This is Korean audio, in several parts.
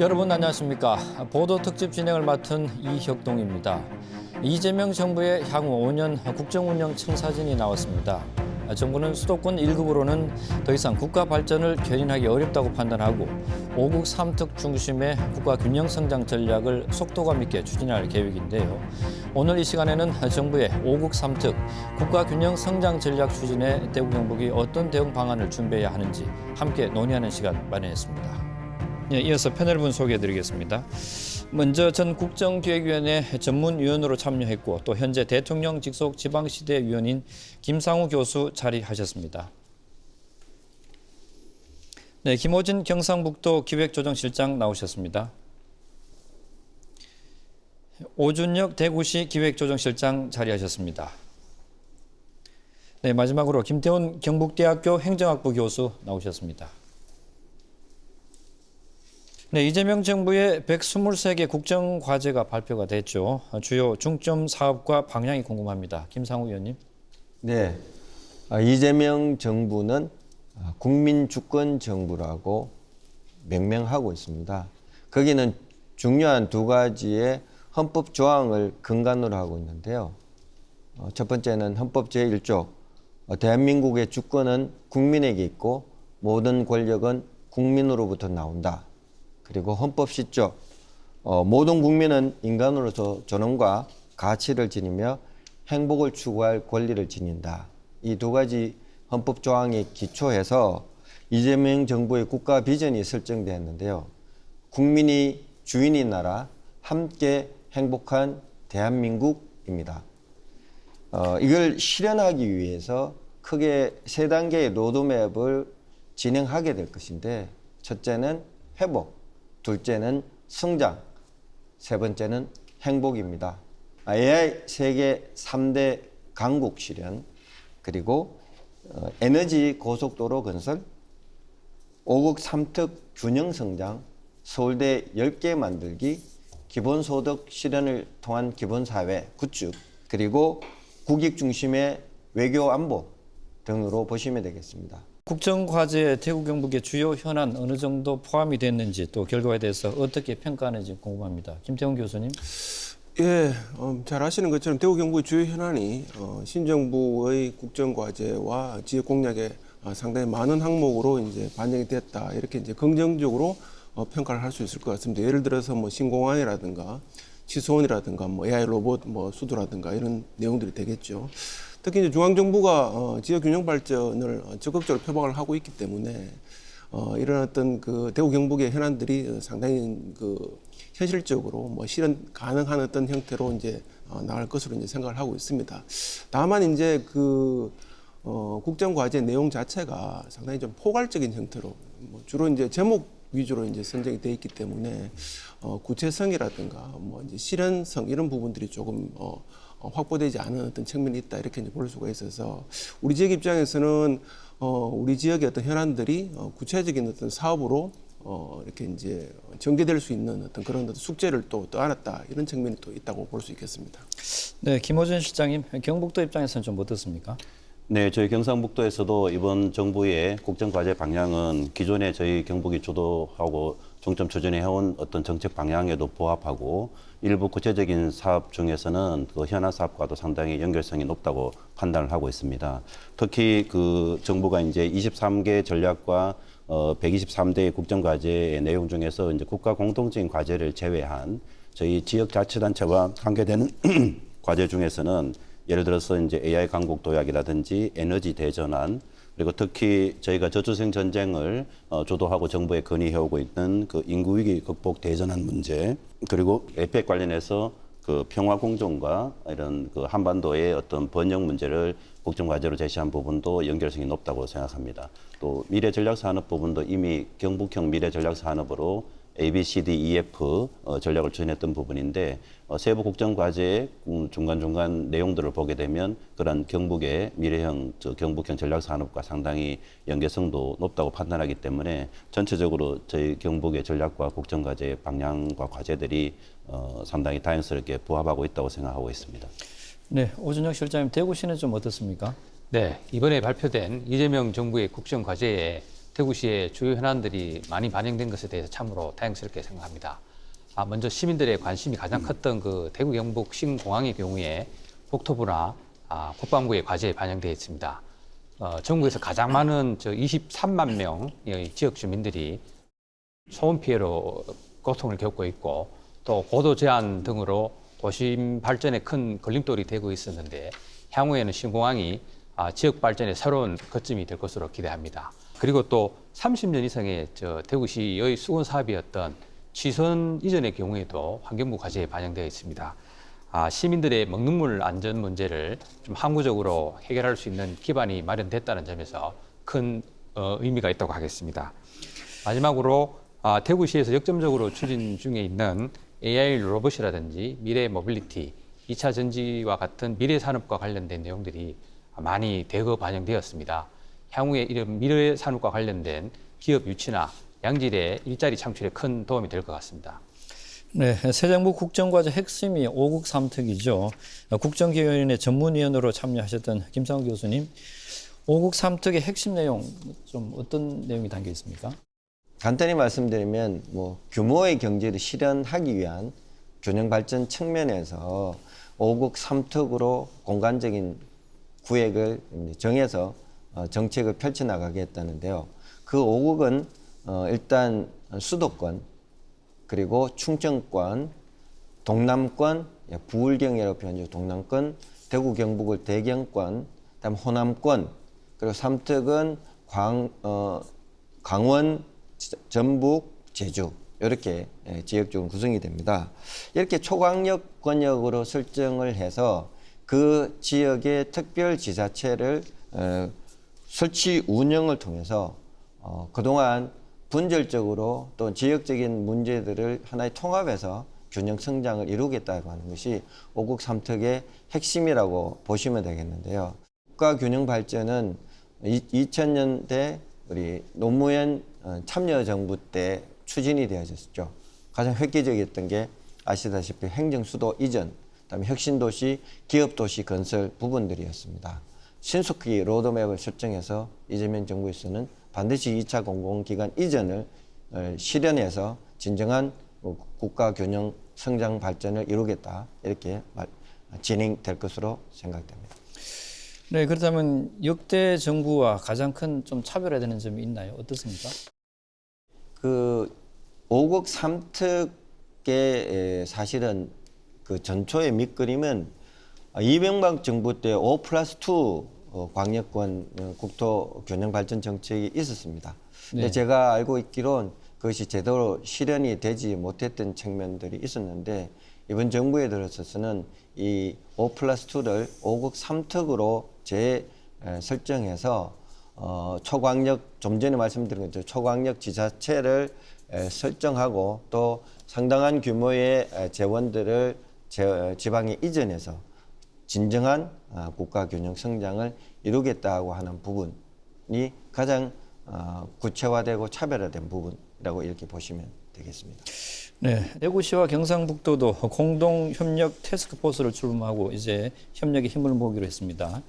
여러분 안녕하십니까? 보도 특집 진행을 맡은 이혁동입니다. 이재명 정부의 향후 5년 국정 운영 청사진이 나왔습니다. 정부는 수도권 1급으로는 더 이상 국가 발전을 견인하기 어렵다고 판단하고 5국 3특 중심의 국가 균형 성장 전략을 속도감 있게 추진할 계획인데요. 오늘 이 시간에는 정부의 5국 3특 국가 균형 성장 전략 추진에 대구 경북이 어떤 대응 방안을 준비해야 하는지 함께 논의하는 시간 마련했습니다. 예, 이어서 패널 분 소개해드리겠습니다. 먼저 전 국정기획위원회 전문위원으로 참여했고 또 현재 대통령 직속 지방시대 위원인 김상우 교수 자리하셨습니다. 네, 김호진 경상북도 기획조정실장 나오셨습니다. 오준혁 대구시 기획조정실장 자리하셨습니다. 네, 마지막으로 김태훈 경북대학교 행정학부 교수 나오셨습니다. 네, 이재명 정부의 123개 국정 과제가 발표가 됐죠. 주요 중점 사업과 방향이 궁금합니다. 김상우 의원님. 네, 아, 이재명 정부는 아, 국민 주권 정부라고 명명하고 있습니다. 거기는 중요한 두 가지의 헌법 조항을 근간으로 하고 있는데요. 어, 첫 번째는 헌법 제1조 어, 대한민국의 주권은 국민에게 있고 모든 권력은 국민으로부터 나온다. 그리고 헌법 10조 어, 모든 국민은 인간으로서 존엄과 가치를 지니며 행복을 추구할 권리를 지닌다. 이 두 가지 헌법 조항에 기초해서 이재명 정부의 국가 비전이 설정되었는데요. 국민이 주인인 나라, 함께 행복한 대한민국입니다. 어, 이걸 실현하기 위해서 크게 세 단계의 로드맵을 진행하게 될 것인데 첫째는 회복, 둘째는 성장, 세 번째는 행복입니다. AI 세계 3대 강국 실현, 그리고 어, 에너지 고속도로 건설, 5국 3특 균형 성장, 서울대 10개 만들기, 기본소득 실현을 통한 기본사회 구축, 그리고 국익 중심의 외교 안보 등으로 보시면 되겠습니다. 국정 과제에 대구 경북의 주요 현안 어느 정도 포함이 됐는지 또 결과에 대해서 어떻게 평가하는지 궁금합니다. 김태훈 교수님. 예, 어, 잘 아시는 것처럼 대구 경북의 주요 현안이 어, 신정부의 국정 과제와 지역 공약에 어, 상당히 많은 항목으로 이제 반영이 됐다 이렇게 이제 긍정적으로 어, 평가를 할 수 있을 것 같습니다. 예를 들어서 뭐 신공항이라든가 치수원이라든가 뭐 AI 로봇 뭐 수도라든가 이런 내용들이 되겠죠. 특히 이제 중앙정부가 어, 지역 균형 발전을 어, 적극적으로 표방을 하고 있기 때문에 어, 이런 어떤 그 대구 경북의 현안들이 상당히 그 현실적으로 뭐 실현 가능한 어떤 형태로 이제 어, 나갈 것으로 이제 생각을 하고 있습니다. 다만 이제 그 어, 국정 과제 내용 자체가 상당히 좀 포괄적인 형태로 뭐 주로 이제 제목 위주로 이제 선정이 돼 있기 때문에 어, 구체성이라든가 뭐 이제 실현성 이런 부분들이 조금 어, 어, 확보되지 않은 어떤 측면이 있다 이렇게 이제 볼 수가 있어서 우리 지역 입장에서는 어, 우리 지역의 어떤 현안들이 어, 구체적인 어떤 사업으로 어, 이렇게 이제 전개될 수 있는 어떤 그런 어떤 숙제를 또 떠안았다 이런 측면이 또 있다고 볼 수 있겠습니다. 네, 김호준 실장님. 경북도 입장에서는 좀 어떻습니까? 네, 저희 경상북도에서도 이번 정부의 국정 과제 방향은 기존에 저희 경북이 주도하고 중점 추진해온 어떤 정책 방향에도 부합하고 일부 구체적인 사업 중에서는 그 현안 사업과도 상당히 연결성이 높다고 판단을 하고 있습니다. 특히 그 정부가 이제 23개 전략과 어, 123대 국정 과제의 내용 중에서 이제 국가 공통적인 과제를 제외한 저희 지역 자치단체와 관계되는 과제 중에서는 예를 들어서 이제 AI 강국 도약이라든지 에너지 대전환 그리고 특히 저희가 저출생 전쟁을 어, 주도하고 정부에 건의해오고 있는 그 인구 위기 극복 대전환 문제 그리고 에펙 관련해서 그 평화 공정과 이런 그 한반도의 어떤 번영 문제를 국정 과제로 제시한 부분도 연결성이 높다고 생각합니다. 또 미래 전략 산업 부분도 이미 경북형 미래 전략 산업으로 A, B, C, D, E, F 어, 전략을 추진했던 부분인데 어, 세부 국정 과제의 음, 중간 중간 내용들을 보게 되면 그런 경북의 미래형 저 경북형 전략 산업과 상당히 연계성도 높다고 판단하기 때문에 전체적으로 저희 경북의 전략과 국정 과제의 방향과 과제들이 어, 상당히 다양스럽게 부합하고 있다고 생각하고 있습니다. 네, 오준혁 실장님. 대구시는 좀 어떻습니까? 네, 이번에 발표된 이재명 정부의 국정 과제에 대구시의 주요 현안들이 많이 반영된 것에 대해서 참으로 다행스럽게 생각합니다. 아, 먼저 시민들의 관심이 가장 컸던 그 대구 경북 신공항의 경우에 국토부나 아, 국방부의 과제에 반영되어 있습니다. 어, 전국에서 가장 많은 저 23만 명의 지역 주민들이 소음 피해로 고통을 겪고 있고 또 고도 제한 등으로 도심 발전에 큰 걸림돌이 되고 있었는데 향후에는 신공항이 아, 지역 발전의 새로운 거점이 될 것으로 기대합니다. 그리고 또 30년 이상의 저 대구시의 수건 사업이었던 취선 이전의 경우에도 환경부 과제에 반영되어 있습니다. 아, 시민들의 먹는물 안전 문제를 좀 항구적으로 해결할 수 있는 기반이 마련됐다는 점에서 큰 어, 의미가 있다고 하겠습니다. 마지막으로 아, 대구시에서 역점적으로 추진 중에 있는 AI 로봇이라든지 미래 모빌리티, 2차 전지와 같은 미래 산업과 관련된 내용들이 많이 대거 반영되었습니다. 향후에 이런 미래 산업과 관련된 기업 유치나 양질의 일자리 창출에 큰 도움이 될 것 같습니다. 네, 새 정부 국정과제 핵심이 오국 삼특이죠. 국정기획위원회 전문위원으로 참여하셨던 김상우 교수님, 오국 삼특의 핵심 내용 좀 어떤 내용이 담겨 있습니까? 간단히 말씀드리면 뭐 규모의 경제를 실현하기 위한 균형 발전 측면에서 오국 삼특으로 공간적인 구획을 정해서 어, 정책을 펼쳐 나가겠다는데요. 그 오국은 어, 일단 수도권 그리고 충청권, 동남권, 예, 부울경이라고 표현하죠. 동남권, 대구 경북을 대경권, 그다음 호남권, 그리고 삼특은 광, 어, 강원, 지- 전북, 제주 이렇게 예, 지역적으로 구성이 됩니다. 이렇게 초강력 권역으로 설정을 해서 그 지역의 특별 지자체를 어, 설치 운영을 통해서 어, 그동안 분절적으로 또 지역적인 문제들을 하나의 통합해서 균형 성장을 이루겠다고 하는 것이 오국 삼특의 핵심이라고 보시면 되겠는데요. 국가 균형 발전은 2000년대 우리 노무현 어, 참여정부 때 추진이 되어졌죠. 가장 획기적이었던 게 아시다시피 행정수도 이전, 그다음에 혁신도시, 기업도시 건설 부분들이었습니다. 신속히 로드맵을 설정해서 이재명 정부에서는 반드시 2차 공공기관 이전을 어, 실현해서 진정한 어, 국가 균형 성장 발전을 이루겠다 이렇게 말- 진행될 것으로 생각됩니다. 네, 그렇다면 역대 정부와 가장 큰 좀 차별화되는 점이 있나요? 어떻습니까? 그 오국 삼특의 사실은 그 전초의 밑그림은 이명박 정부 때 5 플러스 2 어, 광역권 어, 국토 균형 발전 정책이 있었습니다. 근데 네. 제가 알고 있기론 그것이 제대로 실현이 되지 못했던 측면들이 있었는데 이번 정부에 들어서서는 이 5 플러스 2를 오국 삼특으로 재 에, 설정해서 어, 초광역 좀 전에 말씀드린 것처럼 초광역 지자체를 에, 설정하고 또 상당한 규모의 에, 재원들을 제, 지방에 이전해서 진정한 아, 국가 균형 성장을 이루겠다고 하는 부분이 가장 어, 구체화되고 차별화된 부분이라고 이렇게 보시면 되겠습니다. 네, 대구시와 경상북도도 공동 협력 태스크포스를 출범하고 이제 협력에 힘을 모으기로 했습니다.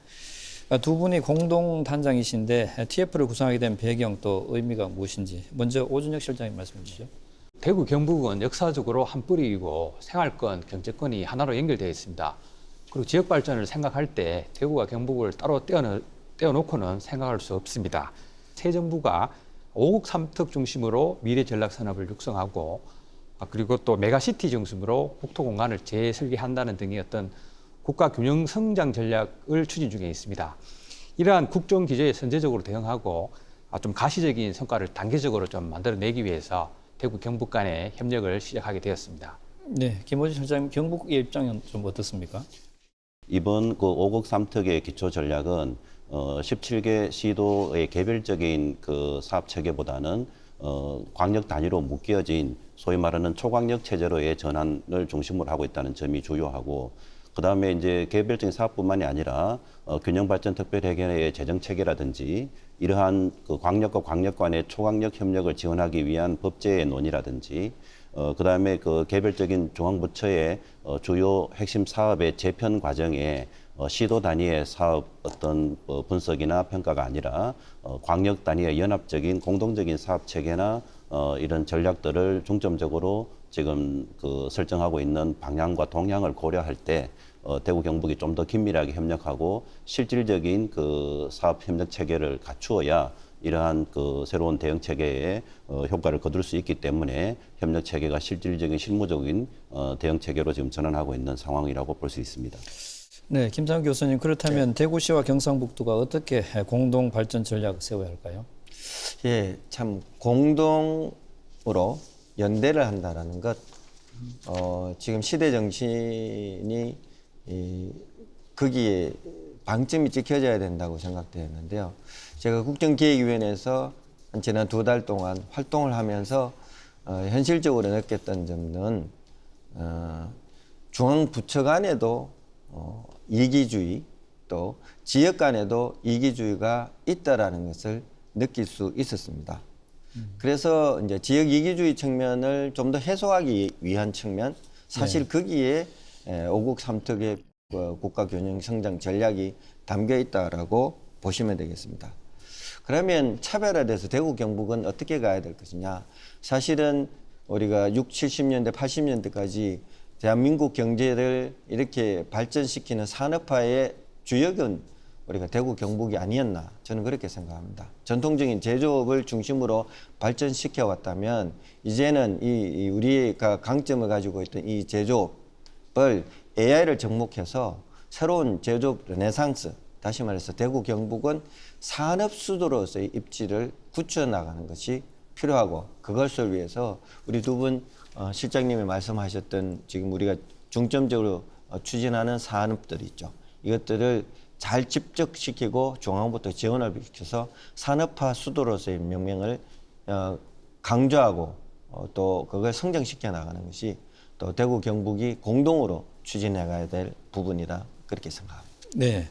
아, 두 분이 공동 단장이신데 TF를 구성하게 된 배경 또 의미가 무엇인지 먼저 오준혁 실장님 말씀해 주시죠. 대구 경북은 역사적으로 한 뿌리이고 생활권, 경제권이 하나로 연결되어 있습니다. 그리고 지역 발전을 생각할 때 대구와 경북을 따로 떼어놓, 떼어놓고는 생각할 수 없습니다. 새 정부가 오국 삼특 중심으로 미래 전략 산업을 육성하고 아, 그리고 또 메가시티 중심으로 국토 공간을 재설계한다는 등의 어떤 국가 균형 성장 전략을 추진 중에 있습니다. 이러한 국정 기조에 선제적으로 대응하고 아, 좀 가시적인 성과를 단계적으로 좀 만들어내기 위해서 대구 경북 간의 협력을 시작하게 되었습니다. 네, 김호준 실장님 경북의 입장은 좀 어떻습니까? 이번 그 오국 삼특의 기초 전략은 어 17개 시도의 개별적인 그 사업 체계보다는 어 광역 단위로 묶여진 소위 말하는 초광역 체제로의 전환을 중심으로 하고 있다는 점이 주요하고 그 다음에 이제 개별적인 사업뿐만이 아니라 어 균형 발전 특별 회계의 재정 체계라든지 이러한 그 광역과 광역 간의 초광역 협력을 지원하기 위한 법제의 논의라든지 어, 그 다음에 그 개별적인 중앙부처의 어, 주요 핵심 사업의 재편 과정에 어, 시도 단위의 사업 어떤 어, 분석이나 평가가 아니라 어, 광역 단위의 연합적인 공동적인 사업 체계나 어, 이런 전략들을 중점적으로 지금 그 설정하고 있는 방향과 동향을 고려할 때 어, 대구 경북이 좀 더 긴밀하게 협력하고 실질적인 그 사업 협력 체계를 갖추어야 이러한 그 새로운 대응 체계에 어, 효과를 거둘 수 있기 때문에 협력 체계가 실질적인 실무적인 어, 대응 체계로 지금 전환하고 있는 상황이라고 볼 수 있습니다. 네, 김상 교수님 그렇다면 대구시와 경상북도가 어떻게 공동 발전 전략을 세워야 할까요? 예, 참 공동으로 연대를 한다라는 것, 어, 지금 시대 정신이 이, 거기에 방점이 찍혀져야 된다고 생각되었는데요. 제가 국정기획위원회에서 한 지난 두 달 동안 활동을 하면서 어, 현실적으로 느꼈던 점은 어, 중앙 부처 간에도 어, 이기주의 또 지역 간에도 이기주의가 있다라는 것을 느낄 수 있었습니다. 그래서 이제 지역 이기주의 측면을 좀 더 해소하기 위한 측면, 사실 거기에 에, 오국 삼특의 그 국가 균형 성장 전략이 담겨 있다라고 보시면 되겠습니다. 그러면 차별화돼서 대구 경북은 어떻게 가야 될 것이냐? 사실은 우리가 6, 70년대, 80년대까지 대한민국 경제를 이렇게 발전시키는 산업화의 주역은 우리가 대구 경북이 아니었나 저는 그렇게 생각합니다. 전통적인 제조업을 중심으로 발전시켜 왔다면 이제는 이, 이 우리가 강점을 가지고 있던 이 제조업 을 AI를 접목해서 새로운 제조업 르네상스 다시 말해서 대구 경북은 산업 수도로서의 입지를 굳혀 나가는 것이 필요하고 그것을 위해서 우리 두분 어, 실장님이 말씀하셨던 지금 우리가 중점적으로 어, 추진하는 산업들이 있죠. 이것들을 잘 집적시키고 중앙부터 지원을 시켜서 산업화 수도로서의 명명을 어, 강조하고 어, 또 그걸 성장시켜 나가는 것이 또 대구 경북이 공동으로 추진해 가야 될 부분이다 그렇게 생각합니다. 네.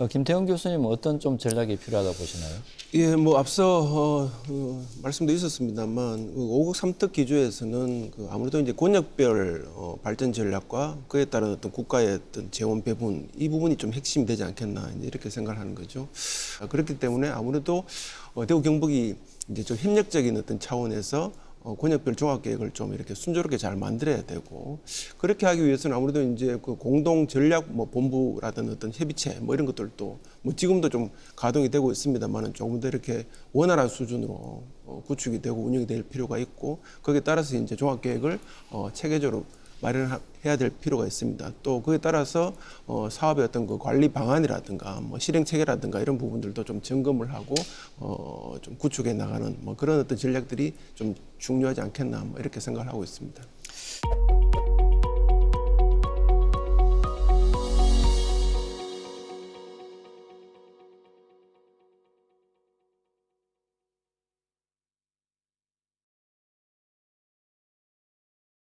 어, 김태형 교수님은 어떤 좀 전략이 필요하다고 보시나요? 예, 뭐 앞서 어, 어, 말씀도 있었습니다만 그 5국 3특 기조에서는 그 아무래도 이제 권역별 어, 발전 전략과 그에 따른 어떤 국가의 어떤 재원 배분 이 부분이 좀 핵심이 되지 않겠나 이제 이렇게 생각을 하는 거죠. 아, 그렇기 때문에 아무래도 어, 대구 경북이 이제 좀 협력적인 어떤 차원에서 어, 권역별 종합 계획을 좀 이렇게 순조롭게 잘 만들어야 되고 그렇게 하기 위해서는 아무래도 이제 그 공동 전략 뭐 본부라든 어떤 협의체 뭐 이런 것들도 뭐 지금도 좀 가동이 되고 있습니다만은 조금 더 이렇게 원활한 수준으로 어, 구축이 되고 운영이 될 필요가 있고 거기에 따라서 이제 종합 계획을 어, 체계적으로 마련해야 될 필요가 있습니다. 또 그에 따라서 어, 사업의 어떤 그 관리 방안이라든가 뭐 실행 체계라든가 이런 부분들도 좀 점검을 하고 어, 좀 구축해 나가는 뭐 그런 어떤 전략들이 좀 중요하지 않겠나 뭐 이렇게 생각을 하고 있습니다.